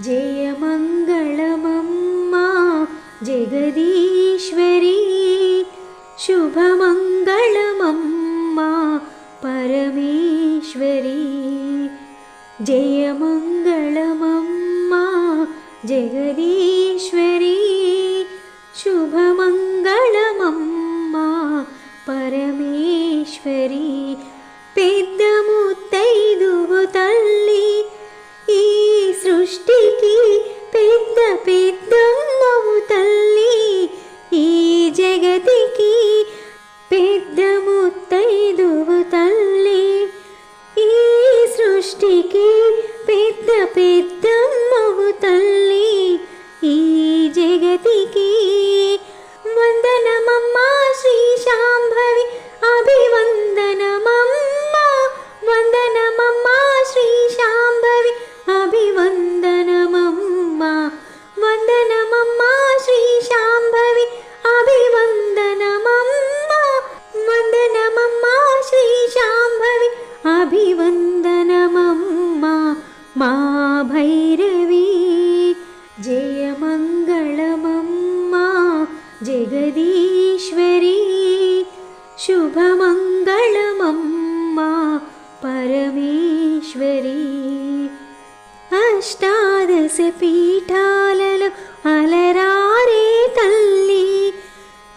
जयमङ्गलमम्मा जगदीश्वरी शुभमङ्गलमम्मा परमेश्वरी जयमङ्गलमम्मा जगदी అమ్మా పరమేశ్వరి. అష్టాదశ పీఠాలలో అలరారే తల్లి.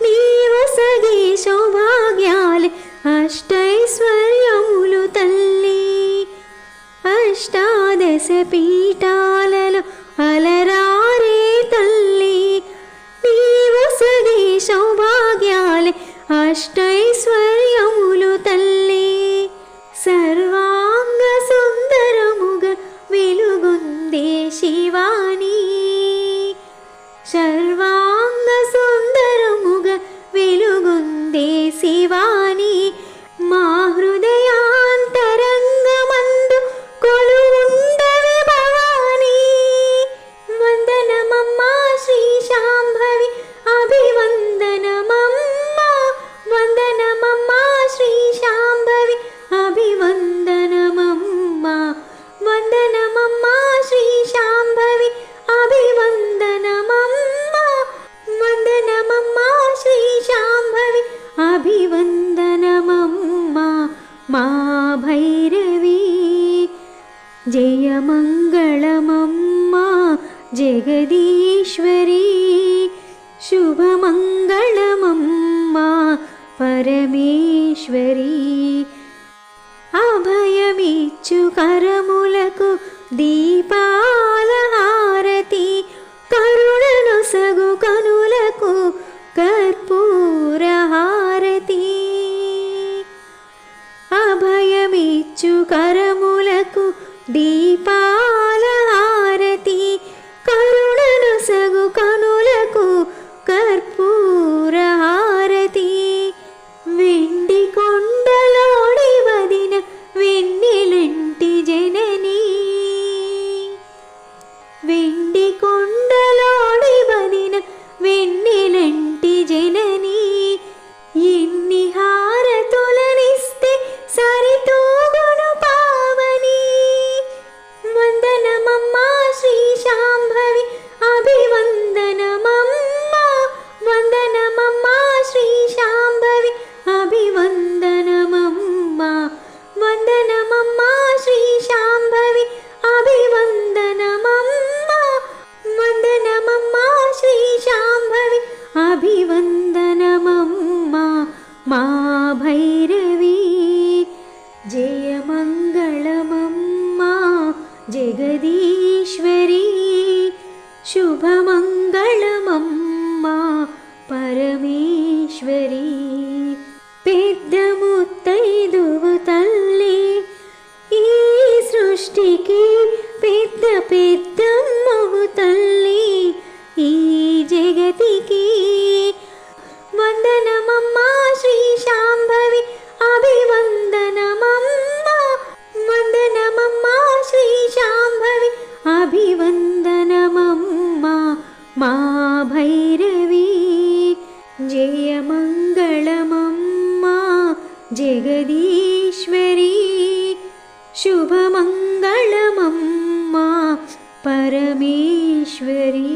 నీవు సగే సౌభాగ్యాలు అష్టైశ్వర్యములు తల్లి. అష్టాదశ పీఠాలలో అలరారే తల్లి. నీవు సగే సౌభాగ్యాలు అష్టైశ్వర్య శుభమంగళమమ్మా జగదీశ్వరీ శుభమంగళమమ్మా పరమేశ్వరీ. అభయమిచ్చు కరములకు దీపాలహా. జగదీశ్వరీ శుభమంగళమమ్మా పరమేశ్వరీ. పెద్ద ముత్తైదువు తల్లి ఈ సృష్టికి పెద్ద పెద్ద మగు తల్లి ఈ జగతికి जगदीश्वरी शुभमङ्गलमम्मा परमेश्वरी।